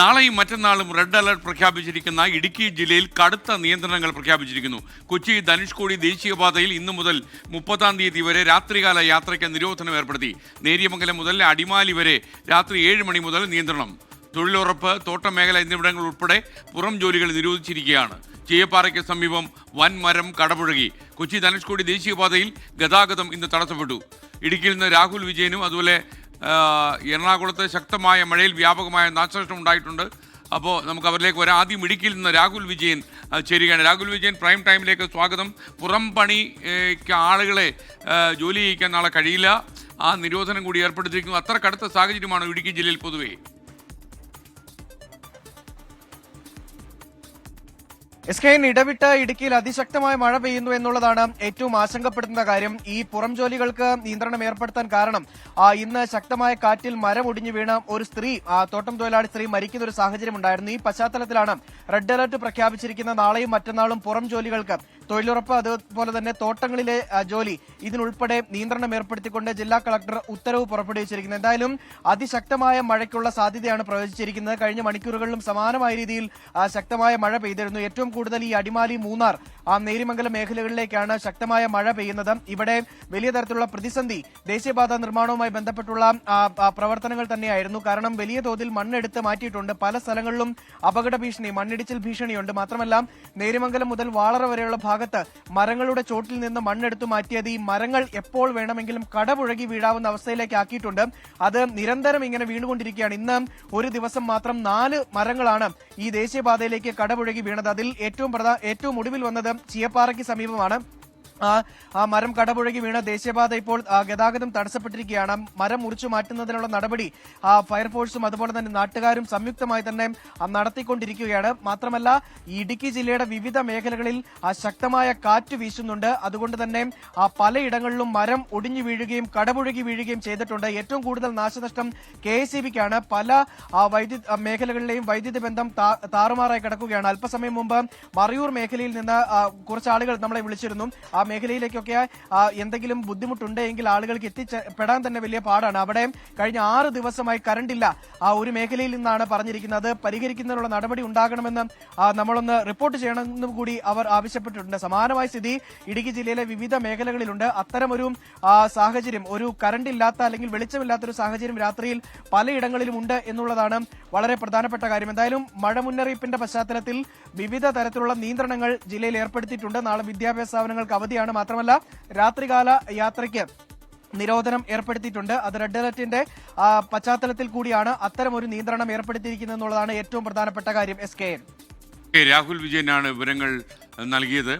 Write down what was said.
നാളെയും മറ്റന്നാളും red alert പ്രഖ്യാപിച്ചിരിക്കുന്ന Idukki ജില്ലയിൽ കടുത്ത നിയന്ത്രണങ്ങൾ പ്രഖ്യാപിച്ചിരിക്കുന്നു. കൊച്ചി ധനുഷ്കോടി ദേശീയപാതയിൽ ഇന്നു മുതൽ മുപ്പതാം തീയതി വരെ രാത്രികാല യാത്രയ്ക്ക് നിരോധനം ഏർപ്പെടുത്തി. നേരിയമംഗലം മുതൽ അടിമാലി വരെ രാത്രി ഏഴ് മണി മുതൽ നിയന്ത്രണം. തൊഴിലുറപ്പ് തോട്ടം മേഖല എന്നിവിടങ്ങൾ ഉൾപ്പെടെ പുറം ജോലികൾ നിരോധിച്ചിരിക്കുകയാണ്. ചെയ്യപ്പാറയ്ക്ക് സമീപം വൻ മരം കടപുഴകി. കൊച്ചി ധനുഷ്കോടി ദേശീയപാതയിൽ ഗതാഗതം ഇന്ന് തടസ്സപ്പെട്ടു. ഇടുക്കിയിൽ നിന്ന് രാഹുൽ വിജയനും അതുപോലെ എറണാകുളത്ത് ശക്തമായ മഴയിൽ വ്യാപകമായ നാശനഷ്ടം ഉണ്ടായിട്ടുണ്ട്. അപ്പോൾ നമുക്ക് അവരിലേക്ക് വരാം. ആദ്യം ഇടുക്കിയിൽ നിന്ന് രാഹുൽ വിജയൻ ചേരുകയാണ്. രാഹുൽ വിജയൻ പ്രൈം ടൈമിലേക്ക് സ്വാഗതം. പുറം പണിക്ക് ആളുകളെ ജോലി ചെയ്യിക്കാൻ നാളെ കഴിയില്ല. ആ നിരോധനം കൂടി ഏർപ്പെടുത്തിയിരിക്കുന്നു. അത്ര കടുത്ത സാഹചര്യമാണ് ഇടുക്കി ജില്ലയിൽ പൊതുവേ. എസ് കെ ഇടവിട്ട് ഇടുക്കിയിൽ അതിശക്തമായ മഴ പെയ്യുന്നു എന്നുള്ളതാണ് ഏറ്റവും ആശങ്കപ്പെടുത്തുന്ന കാര്യം. ഈ പുറം ജോലികൾക്ക് നിയന്ത്രണം ഏർപ്പെടുത്താൻ കാരണം ഇന്ന് ശക്തമായ കാറ്റിൽ മരം ഒടിഞ്ഞു വീണ് ഒരു സ്ത്രീ തോട്ടം തൊഴിലാളി സ്ത്രീ മരിക്കുന്ന ഒരു സാഹചര്യം ഉണ്ടായിരുന്നു. ഈ പശ്ചാത്തലത്തിലാണ് റെഡ് അലർട്ട് പ്രഖ്യാപിച്ചിരിക്കുന്ന നാളെയും മറ്റന്നാളും പുറം ജോലികൾക്ക് തൊഴിലുറപ്പ് അതുപോലെ തന്നെ തോട്ടങ്ങളിലെ ജോലി ഇതിനുൾപ്പെടെ നിയന്ത്രണം ഏർപ്പെടുത്തിക്കൊണ്ട് ജില്ലാ കളക്ടർ ഉത്തരവ് പുറപ്പെടുവിച്ചിരിക്കുന്നത് എന്തായാലും അതിശക്തമായ മഴയ്ക്കുള്ള സാധ്യതയാണ് പ്രവചിച്ചിരിക്കുന്നത്. കഴിഞ്ഞ മണിക്കൂറുകളിലും സമാനമായ രീതിയിൽ ശക്തമായ മഴ പെയ്തിരുന്നു. ഏറ്റവും കൂടുതൽ ഈ അടിമാലി മൂന്നാർ ആ നേരിമംഗലം മേഖലകളിലേക്കാണ് ശക്തമായ മഴ പെയ്യുന്നത്. ഇവിടെ വലിയ തരത്തിലുള്ള പ്രതിസന്ധി ദേശീയപാത നിർമ്മാണവുമായി ബന്ധപ്പെട്ടുള്ള പ്രവർത്തനങ്ങൾ തന്നെയായിരുന്നു. കാരണം വലിയ തോതിൽ മണ്ണെടുത്ത് മാറ്റിയിട്ടുണ്ട്. പല സ്ഥലങ്ങളിലും അപകട ഭീഷണി മണ്ണിടിച്ചിൽ ഭീഷണിയുണ്ട്. മാത്രമല്ല നേരിമംഗലം മുതൽ വാളറ വരെയുള്ള ഭാഗത്ത് മരങ്ങളുടെ ചോട്ടിൽ നിന്ന് മണ്ണെടുത്തു മാറ്റിയത് ഈ മരങ്ങൾ എപ്പോൾ വേണമെങ്കിലും കടപുഴകി വീഴാവുന്ന അവസ്ഥയിലേക്ക് ആക്കിയിട്ടുണ്ട് അത് നിരന്തരം ഇങ്ങനെ വീണുകൊണ്ടിരിക്കുകയാണ്. ഇന്ന് ഒരു ദിവസം മാത്രം നാല് മരങ്ങളാണ് ഈ ദേശീയപാതയിലേക്ക് കടപുഴകി വീണത്. അതിൽ ഏറ്റവും ഏറ്റവും ഒടുവിൽ വന്നത് ചിയപ്പാറയ്ക്ക് സമീപമാണ്. ആ മരം കടപുഴകി വീണ ദേശീയപാത ഇപ്പോൾ ഗതാഗതം തടസ്സപ്പെട്ടിരിക്കുകയാണ്. മരം മുറിച്ചു മാറ്റുന്നതിനുള്ള നടപടി ആ, ഫയർഫോഴ്സും അതുപോലെ തന്നെ നാട്ടുകാരും സംയുക്തമായി തന്നെ നടത്തിക്കൊണ്ടിരിക്കുകയാണ്. മാത്രമല്ല ഇടുക്കി ജില്ലയുടെ വിവിധ മേഖലകളിൽ ശക്തമായ കാറ്റ് വീശുന്നുണ്ട്. അതുകൊണ്ട് തന്നെ ആ, പലയിടങ്ങളിലും മരം ഒടിഞ്ഞു വീഴുകയും കടപുഴകി വീഴുകയും ചെയ്തിട്ടുണ്ട്. ഏറ്റവും കൂടുതൽ നാശനഷ്ടം കെ എസ് പല വൈദ്യുതി മേഖലകളിലെയും വൈദ്യുതി ബന്ധം താറുമാറായി കിടക്കുകയാണ്. അല്പസമയം മുമ്പ് മറയൂർ മേഖലയിൽ നിന്ന് കുറച്ച് ആളുകൾ നമ്മളെ വിളിച്ചിരുന്നു. ആ മേഖലയിലേക്കൊക്കെ എന്തെങ്കിലും ബുദ്ധിമുട്ടുണ്ടെങ്കിൽ ആളുകൾക്ക് എത്തിപ്പെടാൻ തന്നെ വലിയ പാടാണ്. അവിടെ കഴിഞ്ഞ ആറ് ദിവസമായി കറണ്ടില്ല. ആ ഒരു മേഖലയിൽ നിന്നാണ് പറഞ്ഞിരിക്കുന്നത്. പരിഹരിക്കുന്നതിനുള്ള നടപടി ഉണ്ടാകണമെന്ന് നമ്മളൊന്ന് റിപ്പോർട്ട് ചെയ്യണമെന്നും കൂടി അവർ ആവശ്യപ്പെട്ടിട്ടുണ്ട്. സമാനമായ സ്ഥിതി ഇടുക്കി ജില്ലയിലെ വിവിധ മേഖലകളിലുണ്ട്. അത്തരമൊരു സാഹചര്യം ഒരു കറണ്ട് ഇല്ലാത്ത അല്ലെങ്കിൽ വെളിച്ചമില്ലാത്ത ഒരു സാഹചര്യം രാത്രിയിൽ പലയിടങ്ങളിലും ഉണ്ട് എന്നുള്ളതാണ് വളരെ പ്രധാനപ്പെട്ട കാര്യം. എന്തായാലും മഴ മുന്നറിയിപ്പിന്റെ പശ്ചാത്തലത്തിൽ വിവിധ തരത്തിലുള്ള നിയന്ത്രണങ്ങൾ ജില്ലയിൽ ഏർപ്പെടുത്തിയിട്ടുണ്ട്. നാളെ വിദ്യാഭ്യാസ സ്ഥാപനങ്ങൾക്ക് അവധിയാണ് മാത്രമല്ല രാത്രികാല യാത്രയ്ക്ക് നിരോധനം ഏർപ്പെടുത്തിയിട്ടുണ്ട്. അത് റെഡ് അലർട്ടിന്റെ പശ്ചാത്തലത്തിൽ കൂടിയാണ് അത്തരം ഒരു നിയന്ത്രണം ഏർപ്പെടുത്തിയിരിക്കുന്നത് എന്നുള്ളതാണ് ഏറ്റവും പ്രധാനപ്പെട്ട കാര്യം. എസ് കെ രാഹുൽ വിജയനാണ് വിവരങ്ങൾ നൽകിയത്.